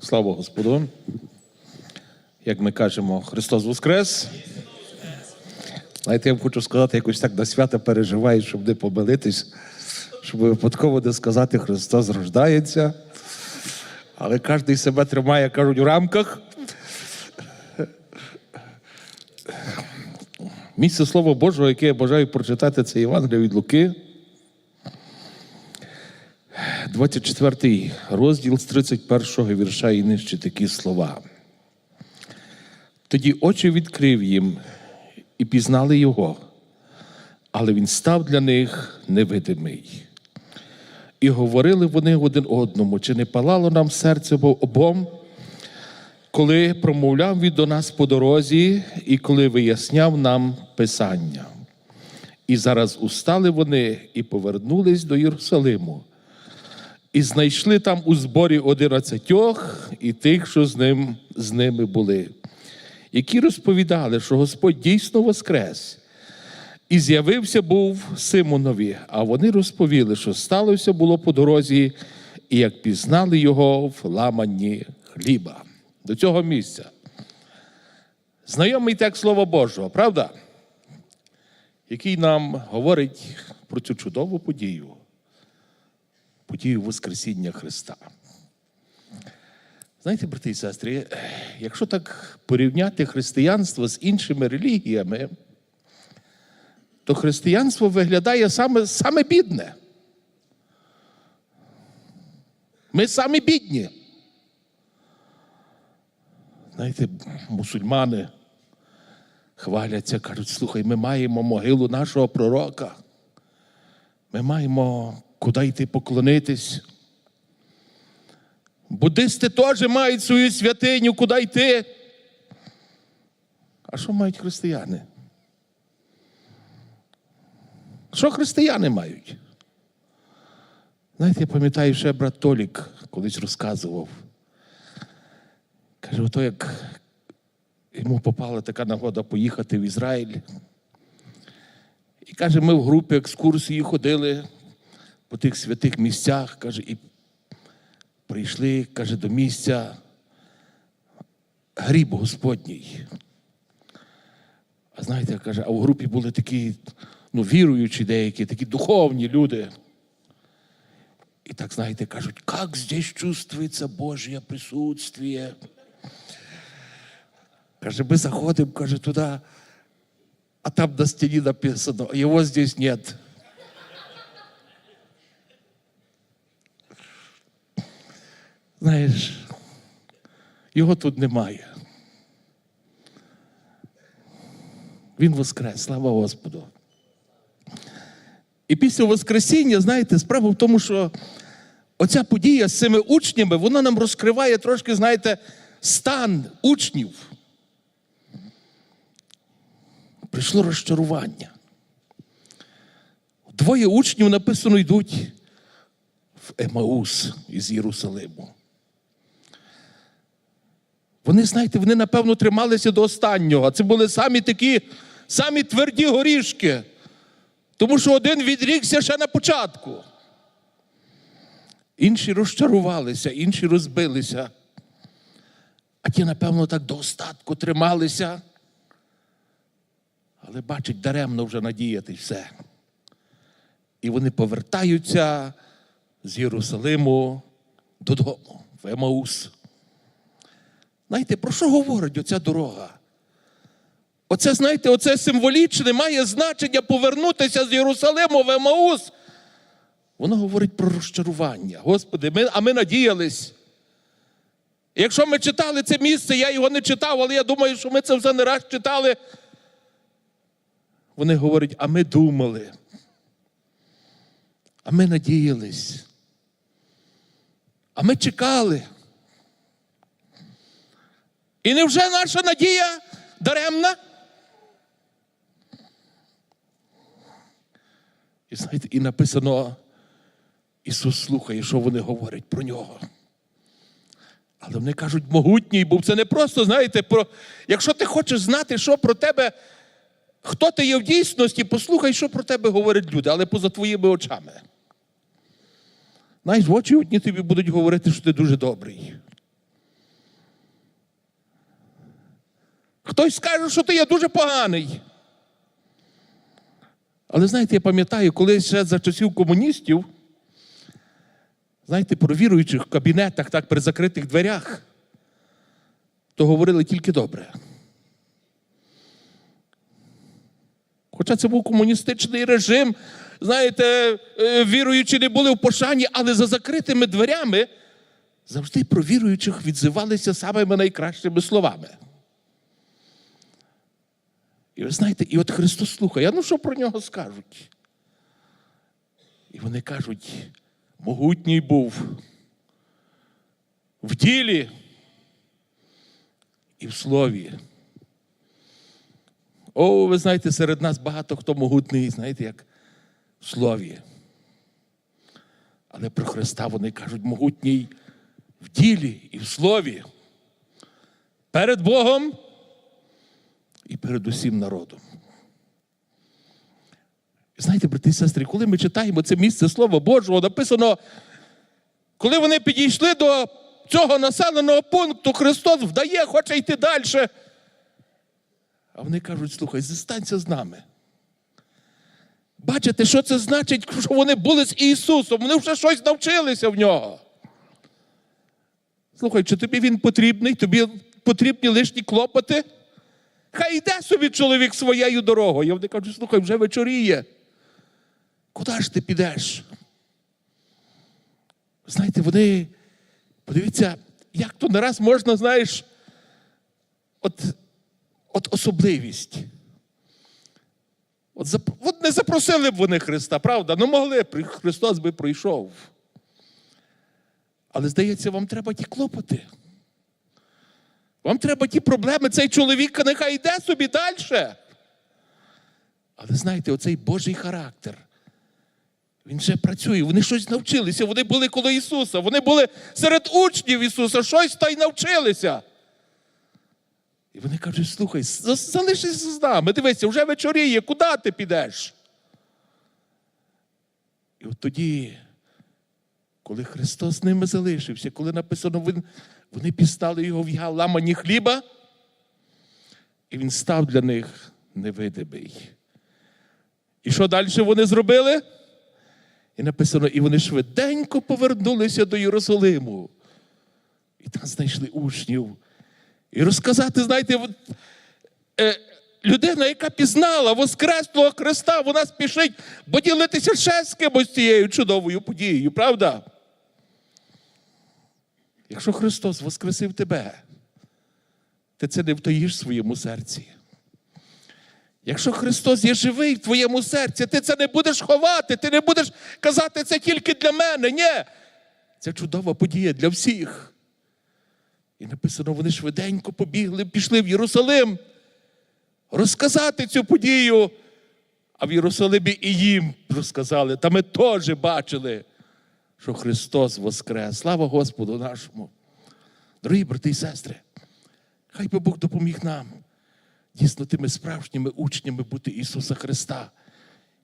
Слава Господу. Як ми кажемо, Христос Воскрес. Знаєте, я вам хочу сказати, якось так на свята переживаю, щоб не помилитись, щоб випадково не сказати, Христос рождається. Але кожен себе тримає, кажуть, у рамках. Місце Слова Божого, яке я бажаю прочитати, це Євангелія від Луки. 24 розділ з 31 вірша і нижче такі слова. Тоді очі відкрив їм і пізнали його, але він став для них невидимий. І говорили вони один одному, чи не палало нам серце обом, коли промовляв він до нас по дорозі і коли виясняв нам Писання. І зараз устали вони і повернулись до Єрусалиму. І знайшли там у зборі одинадцятьох і тих, що з ним, з ними були, які розповідали, що Господь дійсно воскрес. І з'явився був Симонові, а вони розповіли, що сталося було по дорозі, і як пізнали його в ламанні хліба. До цього місця. Знайомий текст Слова Божого, правда? Який нам говорить про цю чудову подію подію Воскресіння Христа. Знаєте, брати і сестри, якщо так порівняти християнство з іншими релігіями, то християнство виглядає саме, саме бідне. Ми самі бідні. Знаєте, мусульмани хваляться, кажуть, слухай, ми маємо могилу нашого пророка. Ми маємо куди йти поклонитись. Буддисти теж мають свою святиню, куди йти. А що мають християни? Що християни мають? Знаєте, я пам'ятаю, ще брат Толік колись розказував. Каже, ото як йому попала така нагода поїхати в Ізраїль. І каже, ми в групі екскурсії ходили по тих святих місцях, каже, і прийшли, каже, до місця гріб Господній. А знаєте, каже, а в групі були такі ну, віруючі деякі, такі духовні люди. І так, знаєте, кажуть, як здесь чувствується Божє присутствие. Каже, ми заходимо, каже, туди, а там на стіні написано, його здесь нет. Знаєш, його тут немає. Він воскрес, слава Господу. І після Воскресіння, знаєте, справа в тому, що оця подія з цими учнями, вона нам розкриває трошки, знаєте, стан учнів. Прийшло розчарування. Двоє учнів написано йдуть в Емаус із Єрусалиму. Вони, знаєте, вони, напевно, трималися до останнього. Це були самі такі, самі тверді горішки. Тому що один відрікся ще на початку. Інші розчарувалися, інші розбилися. А ті, напевно, так до остатку трималися. Але бачать, даремно вже надіяти все. І вони повертаються з Єрусалиму додому, в Емаус. Знаєте, про що говорить оця дорога? Оце, знаєте, оце символічне має значення повернутися з Єрусалиму в Емаус. Воно говорить про розчарування. Господи, ми, а ми надіялись. Якщо ми читали це місце, я його не читав, але я думаю, що ми це вже не раз читали. Вони говорять, а ми думали. А ми надіялись. А ми чекали. І невже наша надія даремна? І знаєте, і написано, Ісус слухає, що вони говорять про нього. Але вони кажуть, могутній був. Це не просто, знаєте, про... якщо ти хочеш знати, що про тебе, хто ти є в дійсності, послухай, що про тебе говорять люди, але поза твоїми очами. Знаєш, в очі одні тобі будуть говорити, що ти дуже добрий. Хтось скаже, що ти є дуже поганий. Але знаєте, я пам'ятаю, коли ще за часів комуністів, знаєте, про віруючих в кабінетах, так, при закритих дверях, то говорили тільки добре. Хоча це був комуністичний режим, знаєте, е, віруючі не були в пошані, але за закритими дверями завжди про віруючих відзивалися самими найкращими словами. І ви знаєте, і от Христос слухає, ну що про нього скажуть? І вони кажуть, могутній був в ділі і в слові. О, ви знаєте, серед нас багато хто могутний, знаєте, як в слові. Але про Христа вони кажуть могутній в ділі і в слові. Перед Богом перед усім народом. Знаєте, брати і сестри, коли ми читаємо це місце Слова Божого, написано, коли вони підійшли до цього населеного пункту, Христос вдає, хоче йти далі. А вони кажуть, слухай, зостанься з нами. Бачите, що це значить, що вони були з Ісусом, вони вже щось навчилися в нього. Слухай, чи тобі він потрібний, тобі потрібні лишні клопоти? Хай йде собі чоловік своєю дорогою. Я вони кажуть, слухай, вже вечоріє. Куди ж ти підеш? Знаєте, вони, подивіться, як то не раз можна, знаєш, от, от особливість. От, от не запросили б вони Христа, правда? Ну могли б, Христос би прийшов. Але здається, вам треба ті клопоти. Вам треба ті проблеми, цей чоловік нехай йде собі далі. Але знаєте, оцей Божий характер. Він вже працює, вони щось навчилися, вони були коло Ісуса, вони були серед учнів Ісуса, щось та й навчилися. І вони кажуть: слухай, за- залишися з нами, дивися, вже вечоріє, куди ти підеш? І от тоді, коли Христос з ними залишився, коли написано, він, вони пістали його в я- ламані хліба, і він став для них невидимий. І що далі вони зробили? І написано, і вони швиденько повернулися до Єрусалиму. І там знайшли учнів. І розказати, знаєте, е, людина, яка пізнала Воскреслого Христа, вона спішить поділитися ще з кимось цією чудовою подією, правда? Якщо Христос воскресив тебе, ти це не втаїш в своєму серці. Якщо Христос є живий в твоєму серці, ти це не будеш ховати, ти не будеш казати, це тільки для мене. Ні. Це чудова подія для всіх. І написано, вони швиденько побігли, пішли в Єрусалим розказати цю подію. А в Єрусалимі і їм розказали. Та ми теж бачили, що Христос воскрес. Слава Господу нашому. Дорогі брати і сестри, хай би Бог допоміг нам дійсно тими справжніми учнями бути Ісуса Христа,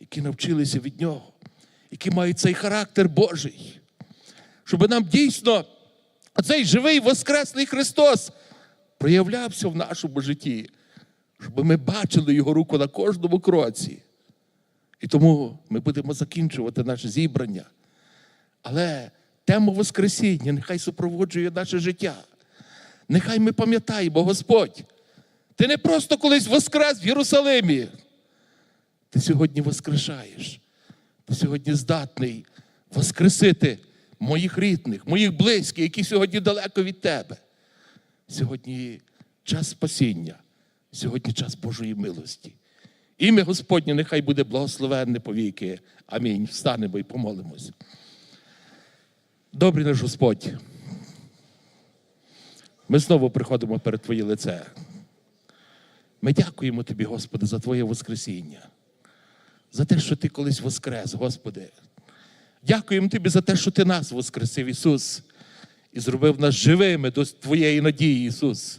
які навчилися від Нього, які мають цей характер Божий, щоб нам дійсно оцей живий Воскреслий Христос проявлявся в нашому житті, щоб ми бачили Його руку на кожному кроці. І тому ми будемо закінчувати наше зібрання. Але тема Воскресіння нехай супроводжує наше життя. Нехай ми пам'ятаємо, Господь, ти не просто колись воскрес в Єрусалимі. Ти сьогодні воскрешаєш. Ти сьогодні здатний воскресити моїх рідних, моїх близьких, які сьогодні далеко від тебе. Сьогодні час спасіння, сьогодні час Божої милості. Ім'я Господнє нехай буде благословенне повіки. Амінь. Встанемо і помолимось. Добрий наш Господь. Ми знову приходимо перед Твоє лице. Ми дякуємо Тобі, Господи, за Твоє Воскресіння, за те, що Ти колись воскрес, Господи. Дякуємо Тобі за те, що Ти нас воскресив, Ісус, і зробив нас живими до Твоєї надії, Ісус.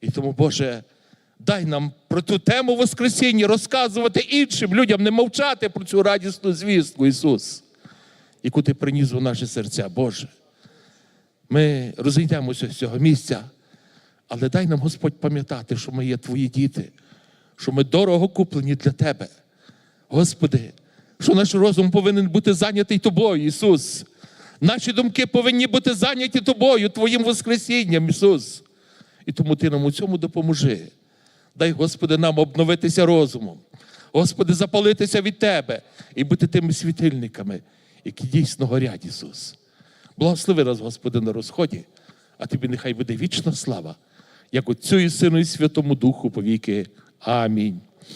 І тому, Боже, дай нам про ту тему Воскресіння розказувати іншим людям, не мовчати про цю радісну звістку, Ісус, яку Ти приніс у наші серця, Боже. Ми розійдемося з цього місця, Але дай нам, Господь, пам'ятати, що ми є Твої діти, що ми дорого куплені для Тебе. Господи, що наш розум повинен бути зайнятий Тобою, Ісус. Наші думки повинні бути зайняті Тобою, Твоїм Воскресінням, Ісус. І тому Ти нам у цьому допоможи. Дай, Господи, нам обновитися розумом. Господи, запалитися від Тебе і бути тими світильниками, які дійсно горять, Ісус. Благослови нас, Господи, на розході, а Тобі нехай буде вічна слава, як Отцю і Сину і Святому Духу повіки. Амінь.